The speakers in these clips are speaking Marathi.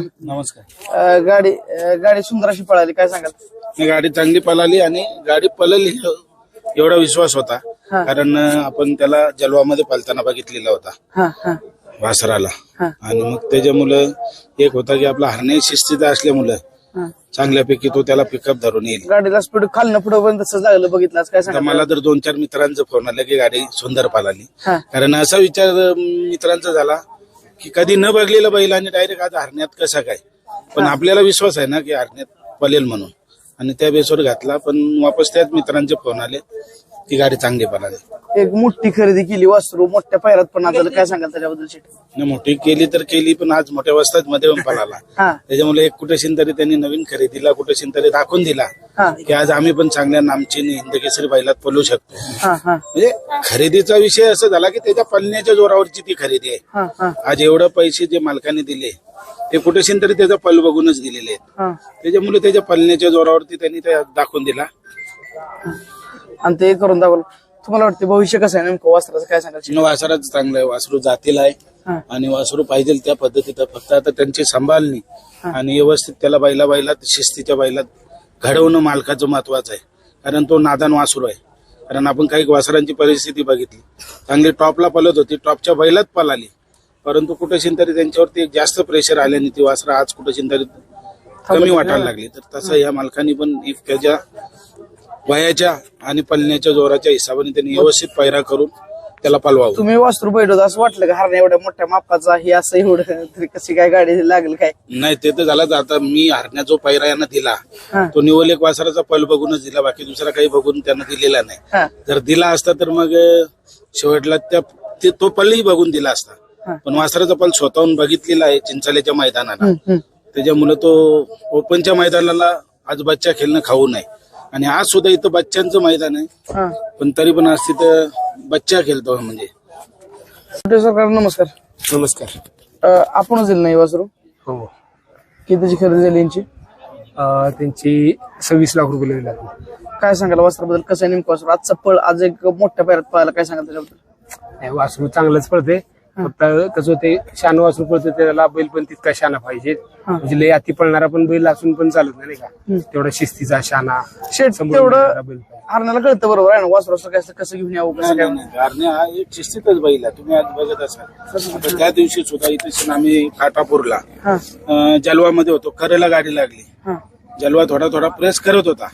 नमस्कार. अं, गाडी अं, गाडी सुंदर अशी पळाली काय सांगाल? ही गाडी चांगली पळाली आणि गाडी पळली एवढा विश्वास होता. कारण अं, आपण त्याला जलवामध्ये पळताना बघितलेला होता. हा हा. वासराला. हा. आणि मग त्याच्यामुळं एक होता की आपला हरणे शिस्तीचा असल्यामुळं हा. चांगल्यापैकी तो त्याला पिकअप धरून येईल. गाडीला स्पीड खालनं पुढे पण तसंच लागलं बघितलं आज काय सांगाल? मला तर दोन चार मित्रांचा फोन आला की गाडी सुंदर पळाली. हा. कारण असा विचार अं, मित्रांचा झाला की कधी न बघलेला बैल आणि डायरेक्ट आज हरण्यात कसा काय? पण आपल्याला विश्वास आहे ना की हरण्यात पलेल म्हणून. आणि त्या बेसवर घातला पण वापस त्याच मित्रांचे फोन आले. की गाडी चांगली पळाली एक मोठी खरेदी केली वासरू मोठ्या पायरात पण आता काय सांगाल त्याच्याबद्दल शेट न मोठी केली तर केली पण आज मोठ्या वाजताच मध्ये पण पळाला हा. त्याच्यामुळे एक कुठेशीन तरी त्यांनी नवीन खरेदीला कुठेशीन तरी दाखवून दिला. हा. की आज आम्ही पण चांगल्या नामची हिंदकेसरी बैलात पळू शकतो. हा हा. म्हणजे खरेदीचा विषय असं झाला की त्याच्या पळण्याच्या जोरावरची ती खरेदी आहे. हा हा. आज एवढं पैसे जे मालकाने दिले ते कुठेशीन तरी त्याचा पल बघूनच दिलेले आहेत. हा. त्याच्यामुळे त्याच्या पळण्याच्या जोरावरती त्यांनी ते दाखवून दिला. आणि ते करून दाखवलं. तुम्हाला वाटते भविष्य कसं आहे नेमकं? वस्त्राचं काय? न वासराच चांगलं आहे. वासरू जातील आहे. आणि वासरू पाहिजे त्या पद्धतीत फक्त आता त्यांची सांभाळणी आणि व्यवस्थित त्याला बैला बैलात शिस्तीच्या बैलात घडवणं मालकाचं महत्वाचं आहे. कारण तो नादान वासरू आहे. कारण आपण काही वासरांची परिस्थिती बघितली. चांगली टॉपला पलत होती. टॉपच्या बैलात पळाली परंतु कुठेशीन तरी त्यांच्यावरती जास्त प्रेशर आल्याने ती वासरं आज कुठेशीन तरी कमी वाटायला लागली. तर तसं या मालकांनी पण त्याच्या वयाच्या आणि पळण्याच्या जोराच्या हिशोबाने त्यांनी व्यवस्थित पैरा करून त्याला पलवावं. तुम्ही वासरू बैठवत असं वाटलं का? हरण एवढ्या मोठ्या मापाचा हे असं एवढं. तरी कशी काय गाडी लागेल काय? नाही ते तर झालं आता मी हरण्या जो पैरा यांना दिला हा. तो निवल एक वासराचा पल बघूनच दिला बाकी दुसरा काही बघून त्यांना दिलेला नाही. जर दिला असता तर मग अं, शेवटला त्या ते तो पलही बघून दिला हा. असता पण वासराचा पल स्वतःहून बघितलेला आहे चिंचाल्याच्या मैदानाला. हम्म, हम्म. त्याच्यामुळे तो ओपनच्या मैदानाला आज बच्चा खेळणं खाऊ नये. आणि आज सुद्धा इथं बच्चांचं मैदान आहे. हा. पण तरी पण आज तिथं बच्चा खेळतो म्हणजे. कुठे सरकार नमस्कार. नमस्कार. अं, आपणच दिलं नाही वासरू हो. कितीची खरेदी झाली यांची? अं, त्यांची सव्वीस लाख रुपये दिले लागले काय सांगाल वस्त्राबद्दल कसं आहे नेमकं वासरू? आजचा पळ आज एक मोठ्या पायरात पळायला काय सांगाल त्याच्याबद्दल? नाही, वासरू चांगलंच पडते फक्त कसं होते शान वासरू पडते त्याला बैल पण तितका शाना पाहिजे. म्हणजे लय अति पळणारा पण बैल असून पण चालत नाही नाही का? तेवढा शिस्तीचा शाना शेट तेवढं. हरण्याला कळतं बरोबर आहे ना वासरू असं कसं कसं घेऊन यावं कसं काय? गारणे हा एक शिस्तीतच बैल आहे तुम्ही आज बघत असाल. त्या दिवशी सुद्धा इथे आम्ही काटापूरला हा. जलवामध्ये होतो करेला गाडी लागली. हा. जलवा थोडा थोडा प्रेस करत होता.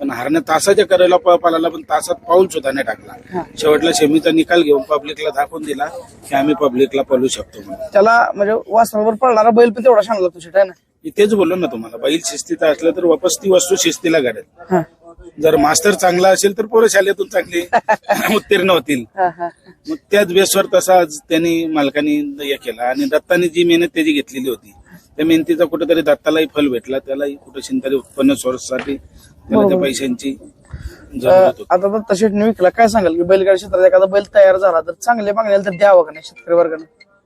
पण हरण्या तासाच्या करेला पळ पाला पण तासात पाऊल सुद्धा नाही टाकला. शेवटला शेमीचा निकाल घेऊन पब्लिकला दाखवून दिला की आम्ही पब्लिकला पळू शकतो म्हणून. त्याला म्हणजे वासरावर पळणारा बैल पण तेवढा शेट आहे ना? इथेच बोललो ना तुम्हाला बैल शिस्तीचा असलं तर वापस ती वस्तू शिस्तीला घडेल हा. जर मास्तर चांगला असेल तर पोरं शाळेतून चांगले उत्तीर्ण होतील. हा हा. मग त्याच बेसवर तसा आज त्यांनी मालकाने हे केला आणि दत्ताने जी मेहनत त्याची घेतलेली होती त्या मेहनतीचा कुठेतरी दत्तालाही फल भेटला त्यालाही कुठे तरी उत्पन्न सोर्ससाठी त्याला त्या पैशांची जरूरत होती. आता दत्ता शेटने विकला काय सांगाल? की बैलगाडी क्षेत्रात एखादा बैल तयार झाला तर चांगले मागण्याला तर द्यावं का नाही शेतकरी वर्गाने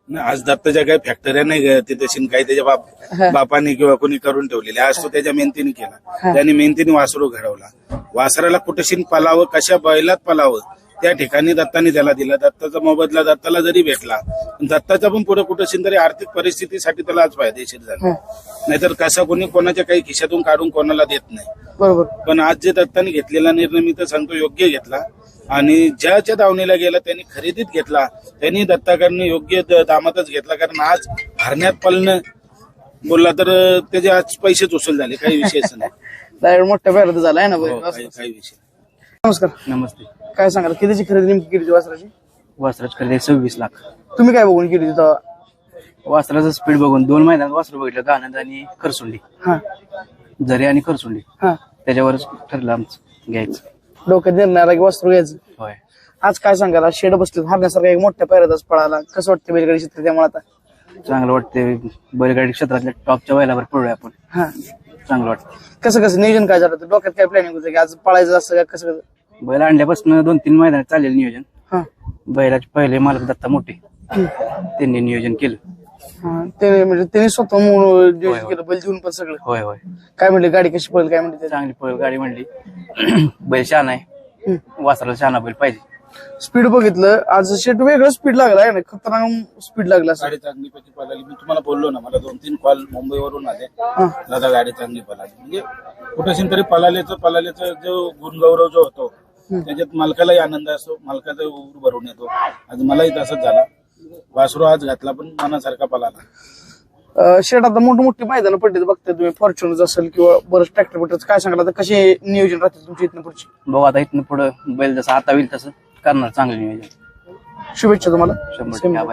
नाही, आज दत्ताच्या काही फॅक्टऱ्या नाही ग, ते तशी काही त्याच्या बाप बापाने किंवा कोणी करून ठेवलेले. आज तो त्याच्या मेहनतीने केला. त्याने मेहनतीने वासरू घडवला. वासराला कुठेशीन पलावं कशा बैलात पलावं त्या ठिकाणी दत्ताने त्याला दिला. दत्ताचा मोबदला दत्ताला जरी भेटला पण दत्ताचा पण पुढे कुठेशीन तरी आर्थिक परिस्थितीसाठी त्याला आज फायदेशीर झाला. नाहीतर कसा कोणी कोणाच्या काही खिशातून काढून कोणाला देत नाही. बरोबर. पण आज जे दत्ताने घेतलेला निर्णय मी तर सांगतो योग्य घेतला. आणि ज्याच्या दावणीला गेला त्यांनी खरेदीत घेतला. त्यांनी दत्ताकडनं योग्य दामातच घेतला. कारण आज हरण्यात पलणं बोलला तर त्याचे आज पैसेच उचल झाले. काही विषयच नाही. मोठ्या पायरात झाला आहे ना हो, काही विषय नमस्कार. नमस्ते. काय सांगाल कितीची खरेदी नेमकी केली वासराची? वासराज खरेदी सव्वीस लाख. तुम्ही काय बघून केली तेव्हा वासराचं स्पीड बघून दोन मैदान वासरू बघितलं गाणं आणि खरसुंडी. हा. झरे आणि खरसुंडी. हा. त्याच्यावरच ठरलं आमचं घ्यायचं. डोक्यात निर्णय आला की वस्त्र घ्यायचं. होय. आज काय सांगाल आज शेड बसले हरण्यासारखा एक मोठ्या पायऱ्यातच पळाला. कसं वाटतं बैलगाडी क्षेत्र त्यामुळे आता? चांगलं वाटते बैलगाडी क्षेत्रातल्या टॉपच्या वैलावर पडूया आपण. हा. चांगलं वाटतं कसं कसं नियोजन काय झालं होतं? डोक्यात काय प्लॅनिंग होतं की आज पळायचं असं का कसं कसं? बैल आणल्यापासून दोन तीन मैदान चाललेलं नियोजन. हा. बैलाचे पहिले मालक दत्ता मोठे. त्यांनी नियोजन केलं. हा ते म्हणजे त्यांनी स्वतः नियोजन केलं बैल देऊन पण सगळं. होय होय. काय म्हणले गाडी कशी पळेल काय म्हणते चांगली पळ गाडी म्हणली. बैल शहाणा आहे. वासराला शहाणा बैल पाहिजे. स्पीड बघितलं आज शेट वेगळं स्पीड लागला आहे ना? खतरनाक स्पीड लागला असं गाडी चांगली पैकी पळाली. मी तुम्हाला बोललो ना मला दोन तीन कॉल मुंबईवरून आले. हा. दादा गाडी चांगली पळाली. म्हणजे कुठेशीन तरी पळाल्याचं पळाल्याचा जो गुणगौरव जो होतो त्याच्यात मालकालाही आनंद असतो मालकाचा ऊर भरून येतो. आज मलाही तसंच झाला. वासरू आज घातला पण मनासारखा पळाला. अं, शेट आता मोठी मोठी मैदानं पडली बघताय तुम्ही. फॉर्च्युनर असेल किंवा बरंच ट्रॅक्टर बिक्टर. काय सांगाल आता? कसे नियोजन राहते तुमच्या इथनं पुढची? बघू आता इथनं पुढं बैल जसं आता होईल तसं करणार चांगलं नियोजन. शुभेच्छा तुम्हाला. शंभर टक्के आभार.